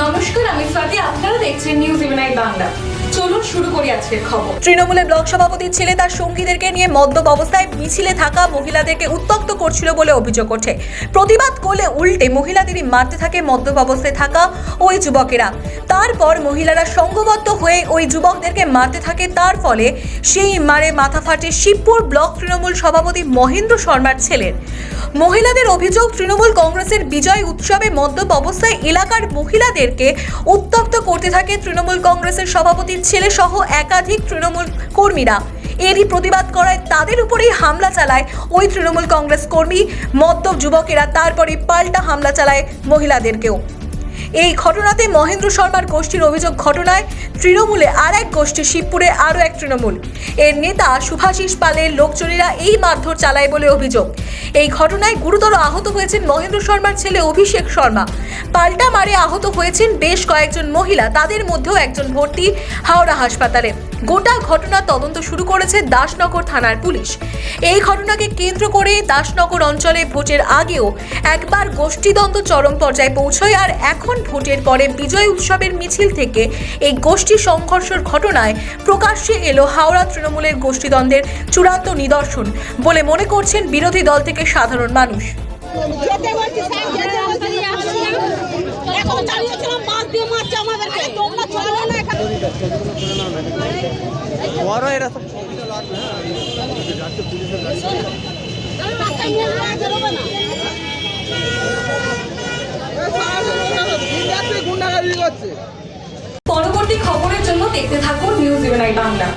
নমস্কার আমি স্বাতি আপনারা দেখছেন নিউজ ইভেনাই বাংলা। চলুন শুরু করি আজকের খবর। তৃণমূলে ব্লক সভাপতির ছেলে তার সঙ্গীদেরকে নিয়ে মদ্যপ অবস্থায় মিছিলে থাকা মহিলাদেরকে উত্তক্ত করছিল বলে অভিযোগ ওঠে প্রতিবাদ করলে উল্টে মহিলাদেরই মারতে থাকে মদ্যপ অবস্থায় থাকা ওই যুবকেরা। তারপর মহিলারা সংঘবদ্ধ হয়ে ওই যুবকদেরকে মারতে থাকে। তার ফলে সেই মারে মাথা ফাটে শিবপুর ব্লক তৃণমূল সভাপতি মহেন্দ্র শর্মার ছেলের। মহিলাদের অভিযোগ, তৃণমূল কংগ্রেসের বিজয় উৎসবে মদ্যপ অবস্থায় এলাকার মহিলাদেরকে উত্তক্ত করতে থাকে তৃণমূল কংগ্রেসের সভাপতির ছেলে সহ একাধিক তৃণমূল কর্মীরা। এরই প্রতিবাদ করায় তাদের উপরেই হামলা চালায় ওই তৃণমূল কংগ্রেস কর্মী, মদ্যপ যুবকেরা। তারপরে পাল্টা হামলা চালায় মহিলাদেরকেও। এই ঘটনাতে মহেন্দ্র শর্মার গোষ্ঠীর অভিযোগ ঘটনায় তৃণমূলে আর এক গোষ্ঠী শিবপুরে আরও এক তৃণমূল। এর নেতা সুভাষিস পালের লোকজনেরা এই মারধর চালায় বলে অভিযোগ। এই ঘটনায় গুরুতর আহত হয়েছেন মহেন্দ্র শর্মার ছেলে অভিষেক শর্মা। পাল্টা মারে আহত হয়েছেন বেশ কয়েকজন মহিলা, তাদের মধ্যেও একজন ভর্তি হাওড়া হাসপাতালে। গোটা ঘটনা তদন্ত শুরু করেছে দাসনগর থানার পুলিশ। এই ঘটনাকে কেন্দ্র করে দাসনগর অঞ্চলে ভোটের আগেও একবার গোষ্ঠীদ্বন্দ্ব চরম পর্যায়ে পৌঁছয় আর এখন ভোটের পরে বিজয় উৎসবের মিছিল থেকে এই গোষ্ঠী সংঘর্ষের ঘটনায় প্রকাশ্যে এলো হাওড়া তৃণমূলের গোষ্ঠীদ্বন্দ্বের চূড়ান্ত নিদর্শন বলে মনে করছেন বিরোধী দল থেকে সাধারণ মানুষ। এখন চালিয়েছিলাম বাস দিয়ে মারছে আমাদেরকে। পরবর্তী খবরের জন্য দেখতে থাকুন নিউজ ইভেনাই বাংলা